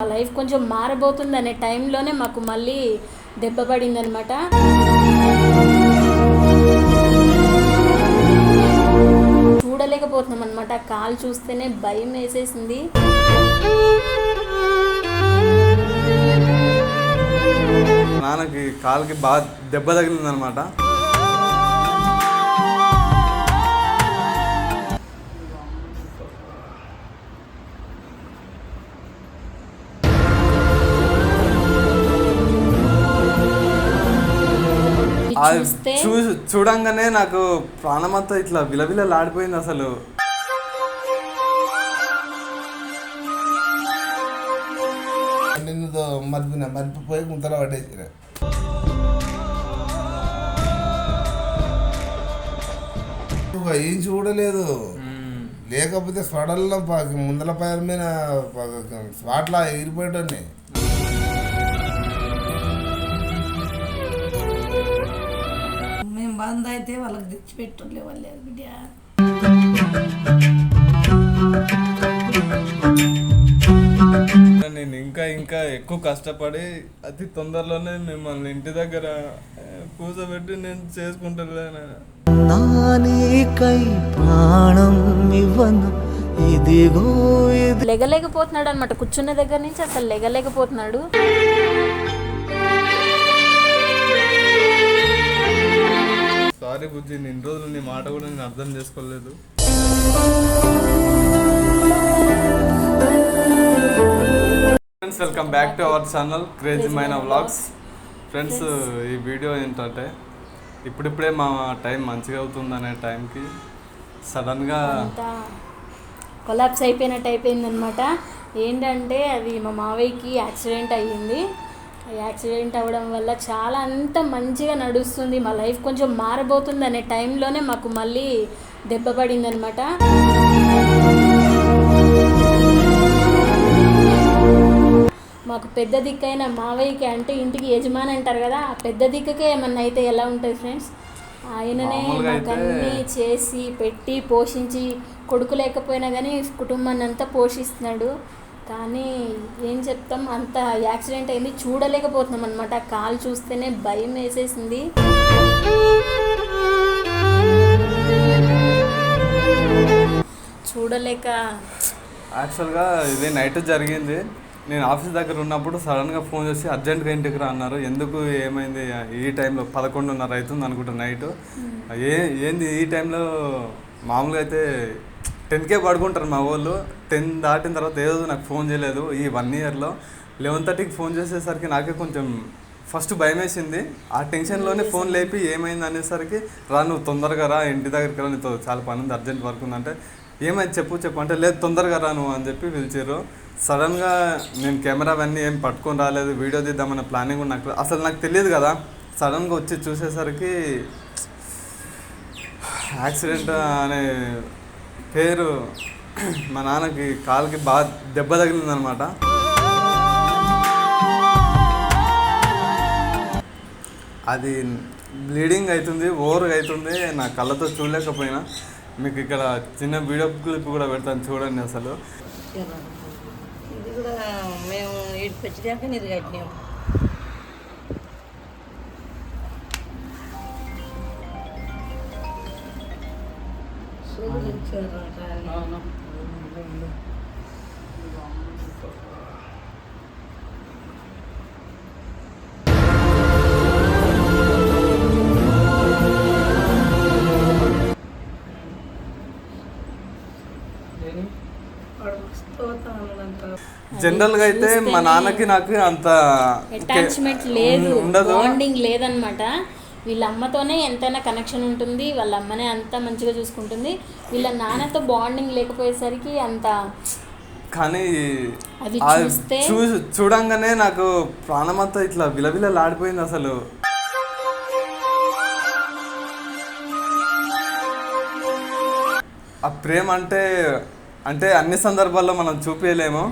మా లైఫ్ కొంచెం మారబోతుంది అనే టైంలోనే మాకు మళ్ళీ దెబ్బ పడిందనమాట. చూడలేకపోతున్నాం అనమాట కాలు చూస్తేనే భయం వేసేసింది. నాన్నకి కాలుకి బాగా దెబ్బ తగిలింది చూస్తే చూ చూడంగానే నాకు ప్రాణమంతా ఇట్లా విలవిలలాడిపోయింది అసలు. నిన్నుతో మరిపిన మరిపిపోయి ముంతల పట్టేసిన నువ్వు ఏం చూడలేదు. లేకపోతే స్వడల్లో ముందల పైన మీద స్వాట్లా ఎగిరిపోయేటోని మేము బంద్ అయితే వాళ్ళకి తెచ్చిపెట్టలే వాళ్ళే బిడ్డ. నేను ఇంకా ఇంకా ఎక్కువ కష్టపడి అతి తొందరలోనే మిమ్మల్ని ఇంటి దగ్గర కూర్చోబెట్టి నేను చేసుకుంటాను నానికై ప్రాణం ఇవ్వను ఇదిగో ఇది. లెగలేకపోతున్నాడు అనమాట కూర్చున్న దగ్గర నుంచి అసలు లెగలేకపోతున్నాడు. సారీ బుజ్జి నిన్న ఇన్ని రోజులు నీ మాట కూడా నేను అర్థం చేసుకోలేదు. Friends welcome back to our channel crazy మైన వ్లాగ్స్ ఫ్రెండ్స్ ఈ వీడియో ఏంటంటే ఇప్పుడిప్పుడే మా టైం మంచిగా అవుతుంది అనే టైంకి సడన్గా కొలాప్స్ అయిపోయినట్టు అయిపోయింది అనమాట ఏంటంటే అది మా మావయ్యకి యాక్సిడెంట్ అయ్యింది. యాక్సిడెంట్ అవ్వడం వల్ల చాలా అంత మంచిగా నడుస్తుంది. మా లైఫ్ కొంచెం మారబోతుంది అనే టైంలోనే మాకు మళ్ళీ దెబ్బ పడింది అనమాట మాకు పెద్ద దిక్కైన మావయ్యకి అంటే ఇంటికి యజమాని అంటారు కదా ఆ పెద్ద దిక్కుకే ఏమన్నా అయితే ఎలా ఉంటుంది ఫ్రెండ్స్? ఆయననే మాకు అన్నీ చేసి పెట్టి పోషించి కొడుకు లేకపోయినా కానీ కుటుంబాన్ని అంతా పోషిస్తున్నాడు. కానీ ఏం చెప్తాం? అంత యాక్సిడెంట్ అయింది. చూడలేకపోతున్నాం అనమాట కాలు చూస్తేనే భయం వేసేసింది. చూడలేక యాక్చువల్గా ఇది నైట్ జరిగింది. నేను ఆఫీస్ దగ్గర ఉన్నప్పుడు సడన్గా ఫోన్ చేసి అర్జెంట్గా ఇంటికి రా అన్నారు. ఎందుకు ఏమైంది? ఈ టైంలో పదకొండున్నర అవుతుంది అనుకుంటా నైట్. ఏ ఏంది? ఈ టైంలో మామూలుగా అయితే టెన్కే పడుకుంటారు మా వాళ్ళు. టెన్ దాటిన తర్వాత ఏదో నాకు ఫోన్ చేయలేదు ఈ వన్ ఇయర్లో. లెవెన్ థర్టీకి ఫోన్ చేసేసరికి నాకే కొంచెం ఫస్ట్ భయం వేసింది ఆ టెన్షన్లోనే ఫోన్ లేపి ఏమైంది అనేసరికి రా నువ్వు తొందరగా రా ఇంటి దగ్గరికి రా నీతో చాలా పని ఉంది అర్జెంట్ వర్క్ ఉందంటే ఏమైంది? చెప్పు చెప్పు. అంటే లేదు తొందరగా రా నువ్వు అని చెప్పి పిలిచారు సడన్గా నేను కెమెరా అవన్నీ ఏం పట్టుకొని రాలేదు వీడియో తీద్దామన్న ప్లానింగ్ కూడా నాకు అసలు నాకు తెలియదు కదా. సడన్గా వచ్చి చూసేసరికి యాక్సిడెంట్ అనే పేరు మా నాన్నకి కాలుకి బాగా దెబ్బ తగిలిందనమాట. అది బ్లీడింగ్ అవుతుంది ఓవర్గా అవుతుంది నా కళ్ళతో చూడలేకపోయినా. మీకు ఇక్కడ చిన్న వీడియో క్లిప్ కూడా పెడతాను చూడండి అసలు. ఇది కూడా మేము ఇటు వచ్చినాక నీరు కట్టినాము జనరల్గా అయితే మా నాన్నకి నాకు అంత అటాచ్మెంట్ లేదు బాండింగ్ లేదనమాట వీళ్ళ అమ్మతోనే ఎంతైనా కనెక్షన్ ఉంటుంది వాళ్ళ అమ్మనే అంత మంచిగా చూసుకుంటుంది. వీళ్ళ నాన్నతో బాండింగ్ లేకపోయేసరికి అంత కానీ చూడంగానే నాకు ప్రాణమంతా ఇట్లా విలవిలలాడిపోయింది అసలు. ఆ ప్రేమ అంటే అంటే అన్ని సందర్భాల్లో మనం చూపించలేము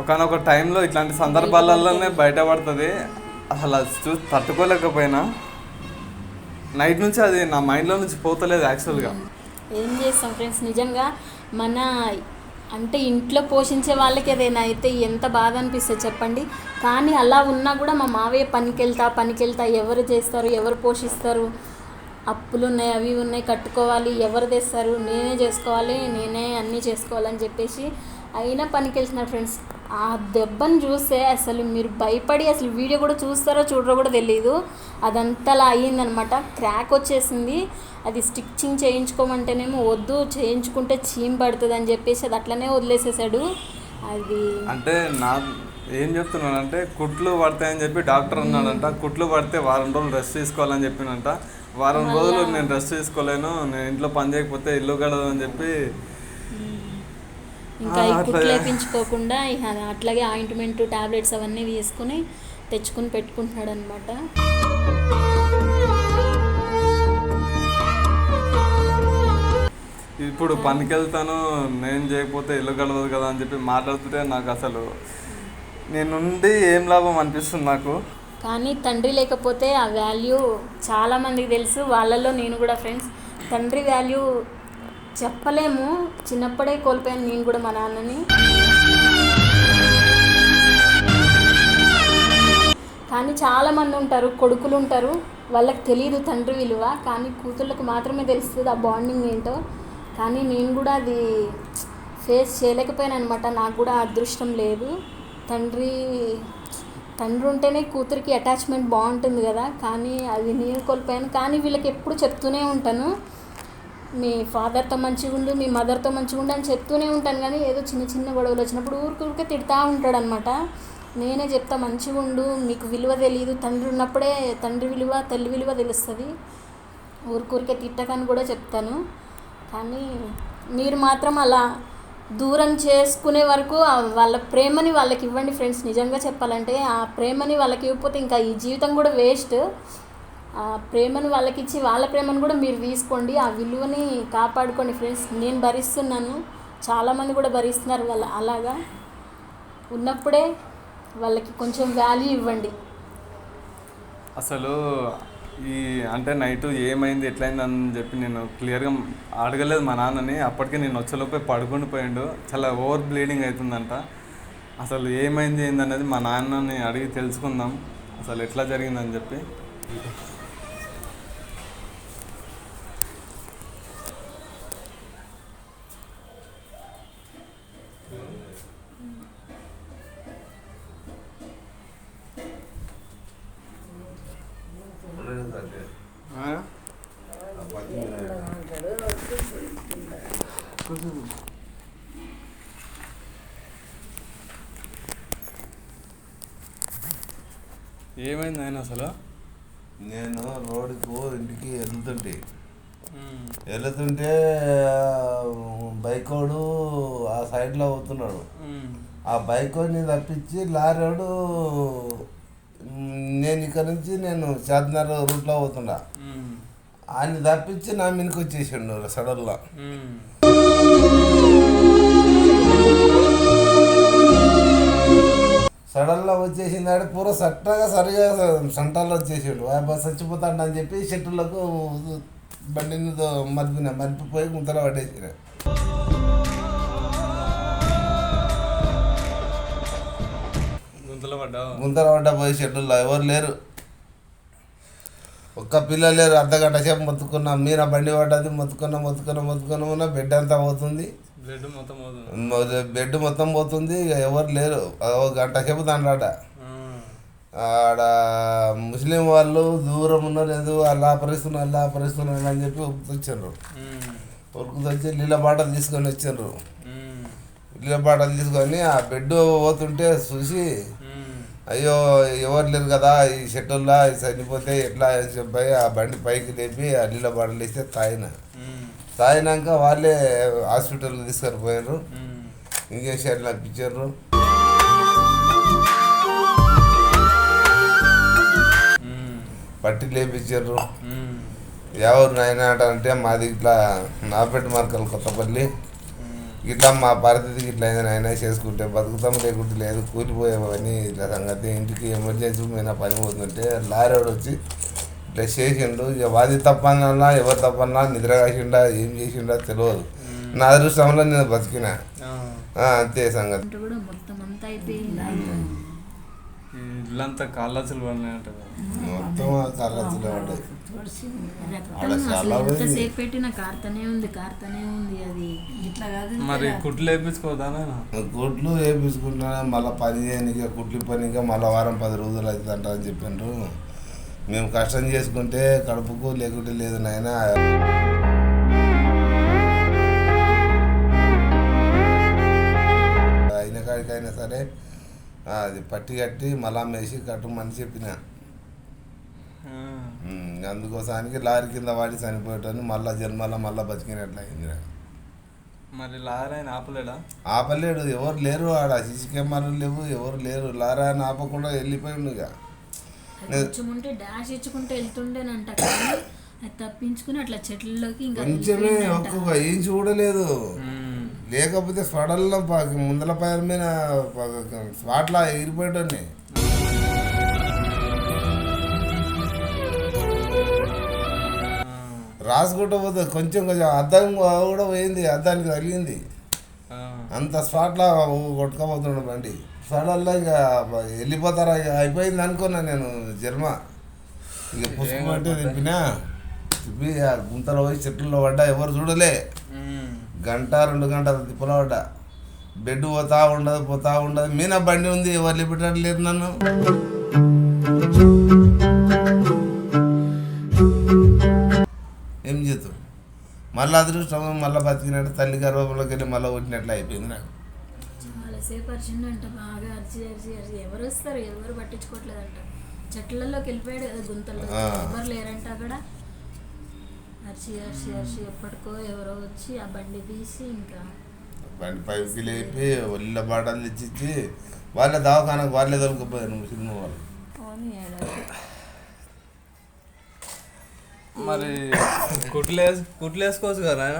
ఒకనొక టైంలో ఇట్లాంటి సందర్భాలలోనే బయటపడుతుంది. అసలు అది చూ తట్టుకోలేకపోయినా. నైట్ నుంచి అది నా మైండ్లో నుంచి పోతలేదు యాక్చువల్గా. ఏం చేస్తాం ఫ్రెండ్స్? నిజంగా మన అంటే ఇంట్లో పోషించే వాళ్ళకి అదేనా అయితే ఎంత బాధ అనిపిస్తుంది చెప్పండి. కానీ అలా ఉన్నా కూడా మా మావయ్య పనికి వెళ్తా పనికి వెళ్తా ఎవరు చేస్తారు ఎవరు పోషిస్తారు? అప్పులు ఉన్నాయి అవి ఉన్నాయి కట్టుకోవాలి ఎవరు తెస్తారు? నేనే చేసుకోవాలి నేనే అన్నీ చేసుకోవాలని చెప్పేసి అయినా పనికి వెళ్తున్నారు ఫ్రెండ్స్. ఆ దెబ్బను చూస్తే అసలు మీరు భయపడి అసలు వీడియో కూడా చూస్తారో చూడరో కూడా తెలియదు అదంతా అలా అయ్యిందనమాట. క్రాక్ వచ్చేసింది. అది స్టిచ్చింగ్ చేయించుకోమంటేనేమో వద్దు చేయించుకుంటే చీమ్ పడుతుంది అని చెప్పేసి అది అట్లనే వదిలేసేసాడు. అది అంటే నా ఏం చెప్తున్నానంటే కుట్లు పడతాయని చెప్పి డాక్టర్ అన్నాడంట. కుట్లు పడితే వారం రోజులు రెస్ట్ తీసుకోవాలని చెప్పినంట. వారం రోజులు నేను రెస్ట్ తీసుకోలేను నేను ఇంట్లో పని చేయకపోతే ఇల్లు గడదు అని చెప్పి ఇంకా కుట్లు వేయించుకోకుండా ఇక అట్లాగే ఆయింట్మెంట్ టాబ్లెట్స్ అవన్నీ తీసుకుని తెచ్చుకుని పెట్టుకుంటున్నాడు అనమాట ఇప్పుడు పనికి వెళ్తాను నేను చేయకపోతే ఇల్లు గడవదు కదా అని చెప్పి మాట్లాడుతుంటే నాకు అసలు నేనుండి ఏం లాభం అనిపిస్తుంది నాకు? కానీ తండ్రి లేకపోతే ఆ వాల్యూ చాలా మందికి తెలుసు. వాళ్ళల్లో నేను కూడా ఫ్రెండ్స్ తండ్రి వాల్యూ చెప్పలేము. చిన్నప్పుడే కోల్పోయాను నేను కూడా మా నాన్నని. కానీ చాలామంది ఉంటారు కొడుకులు ఉంటారు. వాళ్ళకి తెలియదు తండ్రి విలువ. కానీ కూతుళ్ళకు మాత్రమే తెలుస్తుంది ఆ బాండింగ్ ఏంటో. కానీ నేను కూడా అది ఫేస్ చేయలేకపోయాను అనమాట నాకు కూడా అదృష్టం లేదు. తండ్రి తండ్రి ఉంటేనే కూతురికి అటాచ్మెంట్ బాగుంటుంది కదా. కానీ అది నేను కోల్పోయాను. కానీ వీళ్ళకి ఎప్పుడు చెప్తూనే ఉంటాను. మీ ఫాదర్తో మంచిగా ఉండు మీ మదర్తో మంచిగా ఉండు అని చెప్తూనే ఉంటాను కానీ ఏదో చిన్న చిన్న గొడవలు వచ్చినప్పుడు ఊరికే తిడతా ఉంటాడు అనమాట నేనే చెప్తా మంచిగా ఉండు మీకు విలువ తెలియదు తండ్రి ఉన్నప్పుడే తండ్రి విలువ తల్లి విలువ తెలుస్తుంది. ఊరికూరికే తిట్టకని కూడా చెప్తాను. కానీ మీరు మాత్రం అలా దూరం చేసుకునే వరకు వాళ్ళ ప్రేమని వాళ్ళకి ఇవ్వండి ఫ్రెండ్స్. నిజంగా చెప్పాలంటే ఆ ప్రేమని వాళ్ళకి ఇవ్వకపోతే ఇంకా ఈ జీవితం కూడా వేస్ట్. ప్రేమను వాళ్ళకి ఇచ్చి వాళ్ళ ప్రేమను కూడా మీరు తీసుకోండి. ఆ విలువని కాపాడుకోండి ఫ్రెండ్స్. నేను భరిస్తున్నాను. చాలామంది కూడా భరిస్తున్నారు వాళ్ళ అలాగా. ఉన్నప్పుడే వాళ్ళకి కొంచెం వాల్యూ ఇవ్వండి. అసలు ఈ అంటే నైట్ ఏమైంది ఎట్లయింది అని చెప్పి నేను క్లియర్గా అడగలేదు మా నాన్నని. అప్పటికే నేను వచ్చేలోపే పడుకొని పోయిండు. చాలా ఓవర్ బ్లీడింగ్ అవుతుందంట అసలు ఏమైంది ఏందనేది మా నాన్నని అడిగి తెలుసుకుందాం. అసలు ఎట్లా జరిగిందని చెప్పి ఆ? ఏమైంది ఆయన అసలు నేను రోడ్డుకు ఇంటికి వెళ్తుంటే వెళ్తుంటే బైక్ వాడు ఆ సైడ్లో అవుతున్నాడు. ఆ బైక్ వాడిని తప్పించి లారీవాడు నేను ఇక్కడ నుంచి నేను చార్మినార్ రూట్లో పోతున్నా. ఆయన తప్పించి నా మీదకి వచ్చేసిండు సడన్లో సడన్లో వచ్చేసింది ఆడ పూర సట్టగా సరిగా సంటాల్లో వచ్చేసిండు చచ్చిపోతాడు అని చెప్పి చెట్టులకు బండిని మరిపిన మరిపిపోయి గుంతలో పడ్డావు? గుంతలో పడ్డ పోయి షెడ్యూల్లో ఎవరు లేరు. ఒక్క పిల్ల లేరు. అర్ధ గంట సేపు మొత్తుకున్నా. మీన బండి పడ్డది. మొత్తుకున్నా మొత్తుకున్నా మొత్తుకున్నా. ఉన్నా బెడ్ అంతా పోతుంది. బెడ్ మొత్తం పోతుంది. ఇక ఎవరు లేరు. ఒక గంట సేపు దాంట్లో ఆడ ముస్లిం వాళ్ళు దూరం ఉన్నారు లేదు వాళ్ళు ఆపరిస్తున్నారు వాళ్ళు ఆపరిస్తున్నారు అని చెప్పి ఉరుకుతొచ్చారు ఉరుకుతొచ్చి నీళ్ళ బాటలు తీసుకొని వచ్చారు నీళ్ళ బాటలు తీసుకొని ఆ బెడ్ పోతుంటే చూసి అయ్యో ఎవరు లేరు కదా ఈ షెడ్యూల్లో చనిపోతే ఎట్లా అని చెప్పి ఆ బండి పైకి లేపి ఆ నీళ్ళ బాటలు ఇస్తే తాగిన. తాగినాక వాళ్ళే హాస్పిటల్ తీసుకొని పోయారు ఇంజక్షన్లు అప్పించారు పట్టి లేపించారు ఎవరు నాయనాట అంటే మాది ఇట్లా నాపేట మార్కల్ కొత్తపల్లి. ఇట్లా మా పరిస్థితికి ఇట్లా అయింది నాయన చేసుకుంటే బతుకుతాం లేకుంటే లేదు కూలిపోయేవని ఇట్లా సంగతి. ఇంటికి ఎమర్జెన్సీ మీద పని పోతుంటే లారీ వచ్చి ఇట్లా చేసిండు. ఇక వాది తప్పన్నా ఎవరు తప్పన్నా నిద్ర కాసిండా ఏం చేసిండా తెలియదు నా అదృష్టంలో నేను బతికిన. ఆ. ఆ, అంతే సంగతి. ఇల్లంతా కదా. మొత్తం కళ్ళచ్చులే పడ్డాయి. రక్తం ఆడ అసలు చాలా పోయింది. ఎంతసేపు పెట్టినా కార్తనే ఉంది కార్తనే ఉంది అది. ఇట్లా కాదు మరి కుట్లు వేయించుకోదా నాయన? గుడ్లు వేపించుకుంటున్నా మళ్ళీ పని చేయనిక కుట్లు పనిక మళ్ళీ వారం పది రోజులు అవుతుందంట అని చెప్పిండ్రు మేము కష్టం చేసుకుంటే కడుపుకు లేకుంటే లేదు నాయన. అయిన కాడికైనా సరే అది పట్టి కట్టి మళ్ళా వేసి కట్టమని చెప్పిన. అందుకోసానికి లారీ కింద వాడి చనిపోయేటని మళ్ళా జన్మలో మళ్ళీ బతికినట్లు అయింది నాకు. మరి లారైన ఆపలేడా? ఆపలేడు ఎవరు లేరు ఆడ సీసీ కెమెరాలు లేవు ఎవరు లేరు. లారా అని ఆపకుండా వెళ్ళిపోయిండు ఇక. అది కొంచెం ఉంటే డాష్ ఇచ్చుకుంటే వెళ్తుండేనంట కానీ అది తప్పించుకుని అట్లా చెట్లలోకి ఇంకా కొంచెమే. ఒక్కొక్క ఏం చూడలేదు. లేకపోతే స్పడల్లో ముందల పైన మీద స్పాట్లా ఎగిరిపోయేటోని. రాసుకుంటూ పోతే కొంచెం కొంచెం అద్దం కూడా పోయింది అద్దానికి తగిలింది ఆ. అంత స్పాట్లో కొట్టుకోబోతున్నాడు బండి స్పాడల్లో ఇక వెళ్ళిపోతారా? ఇక అయిపోయింది అనుకున్నా నేను జన్మ ఇక పుస్తకం అంటే తిప్పినా తిప్పి ఆ గుంతలో పోయి చెట్లలో పడ్డా ఎవరు చూడలే. గంట రెండు గంటలు తిప్పలో పడ్డా. బెడ్ పోతా ఉండదు పోతా ఉండదు. మీనా బండి ఉంది ఎవరు లేపెట్టట్లేదు నన్ను. ఏం చేస్తాం మళ్ళీ అదృష్టం మళ్ళీ బతికినట్టు తల్లి గర్భంలోకి వెళ్ళి మళ్ళీ కొట్టినట్లు అయిపోయింది నాకు. చాలా సేపు అరిచిండంట బాగా అరిచి అరిచి అరిచి. ఎవరు వస్తారు? ఎవరు పట్టించుకోవట్లేదంట. చెట్లలోకి వెళ్ళిపోయాడు కదా గుంతల్లో. ఎవరు లేరంట అక్కడ? అరిచి అరిచి అరిచి. ఎప్పటికో ఎవరో వచ్చి ఆ బండి తీసి ఇంకా బండి పైకి లేపి ఒళ్ళ బాటలు తెచ్చిచ్చి వాళ్ళే దవాఖానకు వాళ్ళే దొరికిపోయారు ముస్లిం వాళ్ళు. మరి కుట్లు వేసు కుట్లు వేసుకోవచ్చు కదా ఆయన?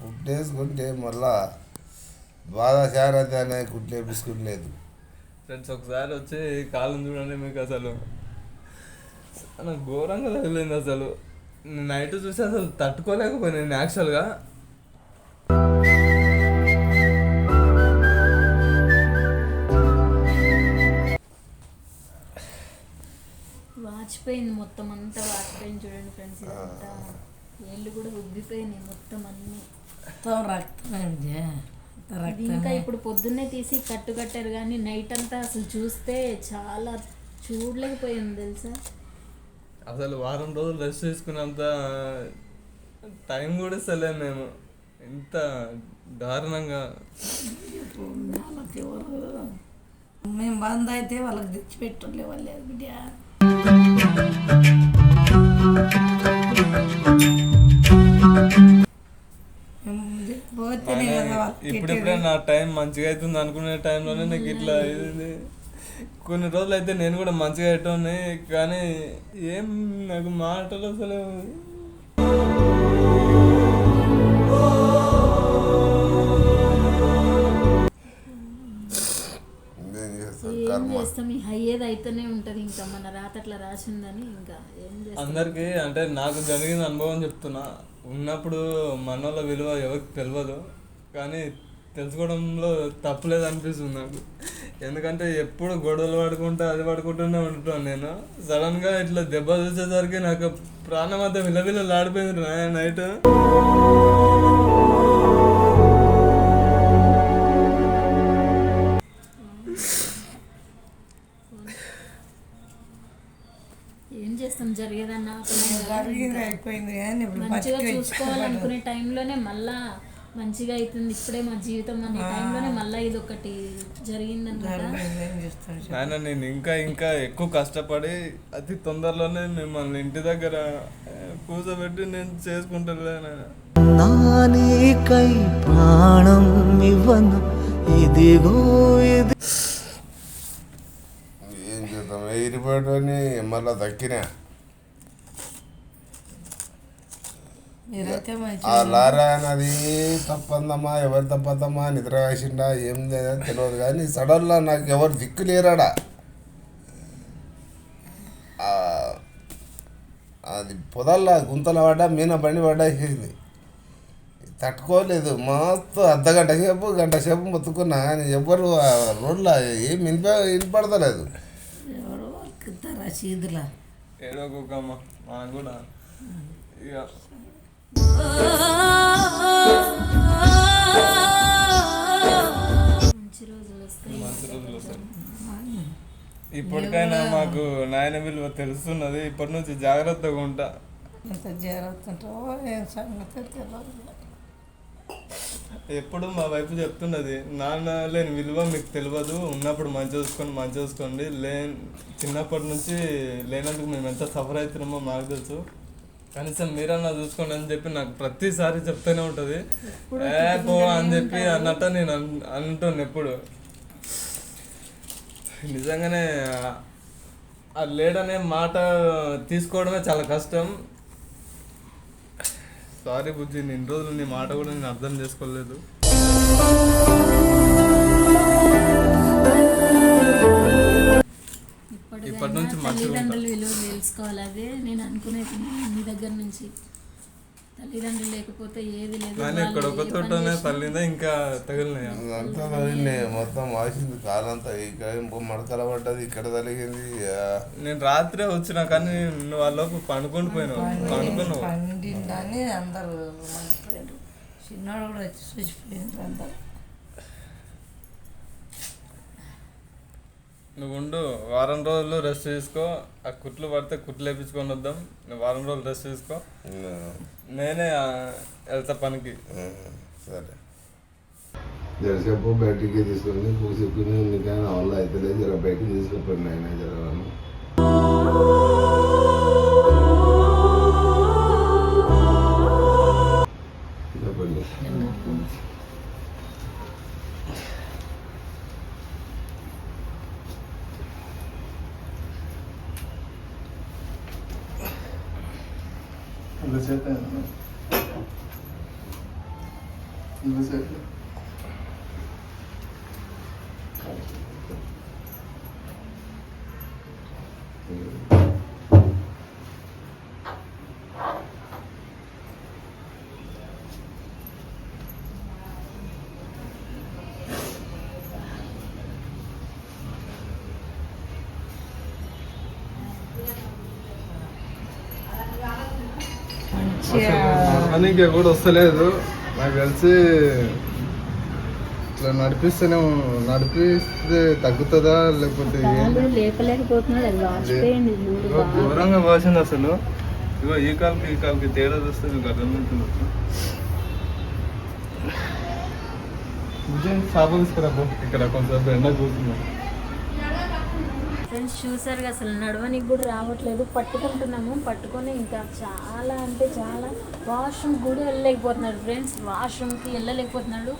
కుట్టేసుకుంటే మళ్ళా బాగా శారద అనే కుట్లే బిస్కుట్ లేదు. ఫ్రెండ్స్ ఒకసారి వచ్చి కాలం చూడండి మీకు అసలు. చాలా ఘోరంగా తగిలింది అసలు. నేను నైట్ చూసి అసలు తట్టుకోలేకపోయాను నేను యాక్చువల్గా. వాచిపోయింది మొత్తం అంతా వాచిపోయింది చూడండి ఫ్రెండ్స్ ఇదంతా. ఏళ్ళు కూడా ఉబ్బిపోయినాయి మొత్తం అన్నీ. మొత్తం ఇంకా ఇప్పుడు పొద్దున్నే తీసి కట్టు కట్టారు కానీ నైట్ అంతా అసలు చూస్తే చాలా చూడలేకపోయాను తెలుసా? అసలు వారం రోజులు రెస్ట్ తీసుకున్నంత టైం కూడా ఇస్తలేము మేము. ఇంత దారుణంగా. మేము బంద్ అయితే వాళ్ళకి తెచ్చిపెట్టలే వాళ్ళు బిడ్డ. వాళ్ళకి ఇప్పుడిప్పుడే నా టైం మంచిగా అవుతుంది అనుకునే టైంలోనే నాకు ఇట్లా అయింది. కొన్ని రోజులు అయితే నేను కూడా మంచిగా అయ్యేటోని కానీ ఏం నాకు మాటలు అసలు చేస్తాం? ఈ హయ్యేది అయితేనే ఉంటుంది ఇంకా మన రాత అట్లా రాసిందని ఇంకా ఏం చేస్తాం? అందరికీ అంటే నాకు జరిగిన అనుభవం చెప్తున్నా. ఉన్నప్పుడు మనోళ్ళ విలువ ఎవరికి తెలియదు కానీ తెలుసుకోవడంలో తప్పులేదు అనిపిస్తుంది నాకు. ఎందుకంటే ఎప్పుడు గొడవలు పడుకుంటా అది పడుకుంటూనే ఉంటాను నేను. సడన్గా ఇట్లా దెబ్బ చూసేసరికి నాకు ప్రాణం అంతా విలవిల ఆడిపోయింది నైట్. ఏం చేస్తాం? జరిగేదన్నా? జరిగింది అయిపోయింది. మంచిగా చూసుకోవాలనుకునే టైంలోనే మళ్ళా మంచిగా అవుతుంది ఇప్పుడే మా జీవితం అనే టైంలోనే మళ్ళీ ఇది ఒకటి జరిగిందన్నమాట. ఆయన నేను ఇంకా ఇంకా ఎక్కువ కష్టపడి అతి తొందరలోనే మిమ్మల్ని ఇంటి దగ్గర కూర్చోబెట్టి నేను చేసుకుంటాను ప్రాణం ఇవ్వను. ఇదిగో ఇది ఏం చేద్దాం? ఎగిరిపోయేటోని మళ్ళీ దక్కినా మీరైతే మంచి ఆ లారా అన్నది తప్పందమ్మా ఎవరు తప్పందమ్మా నిద్ర వేసిండా ఏం లేదని తెలియదు కానీ సడన్లో నాకు ఎవరు దిక్కు లేరాడా? ఆ, అది పొదల్లా గుంతల పడ్డా మీన బండి పడ్డా వేసింది తట్టుకోలేదు. మస్తు అర్ధ గంట సేపు గంట సేపు మొత్తుకున్నా కానీ ఎవ్వరు ఆ రోడ్లో ఏం వినిప వినపడతలేదు. ఎవరు మనకు కూడా. ఇక ఇప్పటికైనా మాకు నాయన విలువ తెలుస్తున్నది. ఇప్పటి నుంచి జాగ్రత్తగా ఉంటా. ఎంత జాగ్రత్త ఉంటావో ఏం సంగతి ఎప్పుడు మా వైపు చెప్తున్నది నాన్న లేని విలువ మీకు తెలియదు ఉన్నప్పుడు మంచి చూసుకొని మంచి చూసుకోండి. లే చిన్నప్పటి నుంచి లేనందుకు మేము ఎంత సఫర్ అవుతున్నామో మాకు తెలుసు. కనీసం మీరన్నా చూసుకోండి అని చెప్పి నాకు ప్రతిసారి చెప్తూనే ఉంటుంది. ఏ పో అని చెప్పి అన్నట్టు నేను అంటున్నాను ఎప్పుడు. నిజంగానే ఆ- లేడనే మాట తీసుకోవడమే చాలా కష్టం. సారీ బుజ్జి నేను ఇన్ని రోజులు నీ మాట కూడా నేను అర్థం చేసుకోలేదు. ఇప్పటికైనా నుంచి. తల్లిదండ్రులు విలువ తెలుసుకోవాలి అదే నేను అనుకునేది మీ దగ్గర నుంచి తల్లిదండ్రులు లేకపోతే ఏది లేదు కానీ ఇక్కడ వాళ్ళు ఒక ఏ పని తోటనే చేసినా తల్లిందా ఇంకా తగిలినాయా? అంతా తగిలినాయి. మొత్తం వాసింది కాలంతా. ఇక్కడ ఇంకో మడకల పడ్డది ఇక్కడ తగిలింది. నేను రాత్రే వచ్చినా కానీ నువ్వు వాళ్ళకు పండుకొని పోయినావు. పండుకున్నావు పండిందని అందరూ చిన్నోడు కూడా వచ్చి చూసిపోయిండ్రు అందరు నువ్వు ఉండు వారం రోజులు రెస్ట్ తీసుకో. ఆ కుట్లు పడితే కుట్లు వేపించుకొని వద్దాం. నువ్వు వారం రోజులు రెస్ట్ తీసుకో. నేనే వెళ్తా పనికి. సరే. జరసేపు బయటికి తీసుకొని కూర్చుని నీకైనా వల్ల అయితే జర బయటికి తీసుకుపోయింది ఆయన జరగాను చెప్పండి మంచిగా నడవడానికి కూడా వస్తలేదు. నాకు తెలిసి ఇట్లా నడిపిస్తేనే నడిపిస్తే తగ్గుతుందా? లేకపోతే ఘోరంగా పోసింది అసలు. ఇగో ఈ కాలుకి ఈ కాలుకి తేడా చూస్తే మీకు అర్థమవుతుంది. షాపు తీసుకురా. ఇక్కడ కొంచెం ఎండ కూర్చున్నాం ఫ్రెండ్స్ చూసారు అసలు నడవనికి కూడా రావట్లేదు. పట్టుకుంటున్నాము పట్టుకొని ఇంకా చాలా అంటే చాలా వాష్రూమ్ కూడా వెళ్ళలేకపోతున్నాడు ఫ్రెండ్స్. వాష్రూమ్కి వెళ్ళలేకపోతున్నాడు.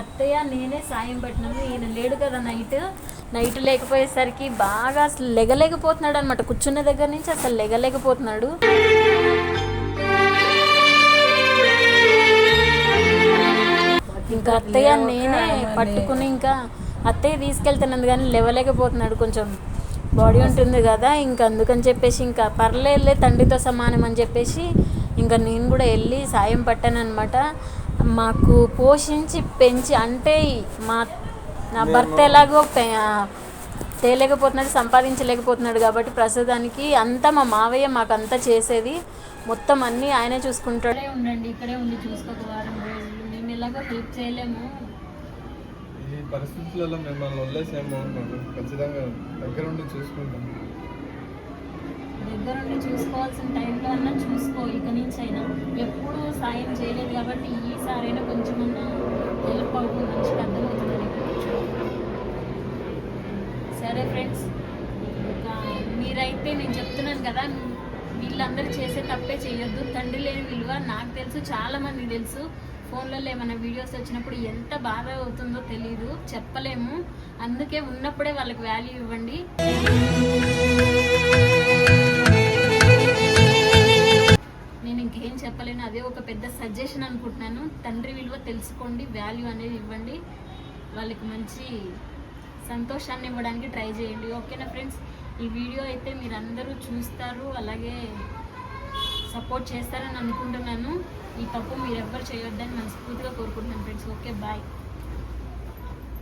అత్తయ్య నేనే సాయం పట్టినాము. ఈయన లేడు కదా నైట్. నైట్ లేకపోయేసరికి బాగా అసలు లెగలేకపోతున్నాడు అనమాట కూర్చున్న దగ్గర నుంచి అసలు లెగలేకపోతున్నాడు. ఇంకా అత్తయ్య నేనే పట్టుకుని ఇంకా అత్తయ్య తీసుకెళ్తున్నాను కానీ లేవలేకపోతున్నాడు కొంచెం. బాడీ ఉంటుంది కదా ఇంకా అందుకని చెప్పేసి ఇంకా పర్లేదులే తండ్రితో సమానం అని చెప్పేసి ఇంకా నేను కూడా వెళ్ళి సాయం పట్టాను అనమాట మాకు పోషించి పెంచి అంటే మా నా భర్త ఎలాగో తేలేకపోతున్నాడు సంపాదించలేకపోతున్నాడు కాబట్టి ప్రస్తుతానికి అంతా మా మావయ్య మాకు అంతా చేసేది. మొత్తం అన్నీ ఆయనే చూసుకుంటాడే. ఉండండి ఇక్కడే ఉండి చూసుకోక వారం రోజులు. మేము ఎలాగో హెల్ప్ చేయలేము. పరిస్థితులలో మిమ్మల్ని వదిలేసేమో ఏం ఖచ్చితంగా దగ్గర ఉండి చూసుకుంటాం. దగ్గర ఉండి చూసుకోవాల్సిన టైంలో అన్నా చూసుకో ఇక నుంచి అయినా ఎప్పుడూ సాయం చేయలేదు కాబట్టి ఈసారైనా కొంచెమన్నా హెల్ప్ అవుతుంది మంచిగా అర్థమవుతుంది నీకు. సరే ఫ్రెండ్స్ ఇంకా మీరైతే నేను చెప్తున్నాను కదా వీళ్ళందరూ చేసే తప్పే చేయొద్దు. తండ్రి లేని విలువ నాకు తెలుసు చాలా మందికి తెలుసు. ఫోన్లలో ఏమైనా వీడియోస్ వచ్చినప్పుడు ఎంత బాధ అవుతుందో తెలియదు చెప్పలేము. అందుకే ఉన్నప్పుడే వాళ్ళకి వాల్యూ ఇవ్వండి. నేను ఇంకేం చెప్పలేను అదే ఒక పెద్ద సజెషన్ అనుకుంటున్నాను. తండ్రి విలువ తెలుసుకోండి వాల్యూ అనేది ఇవ్వండి. వాళ్ళకి మంచి సంతోషాన్ని ఇవ్వడానికి ట్రై చేయండి. ఓకేనా ఫ్రెండ్స్? ఈ వీడియో అయితే మీరు అందరూ చూస్తారు అలాగే సపోర్ట్ చేస్తారని అనుకుంటున్నాను. ఈ తప్పు మీరు ఎవ్వరు చేయొద్దని మనస్ఫూర్తిగా కోరుకుంటున్నాను ఫ్రెండ్స్ ఓకే బాయ్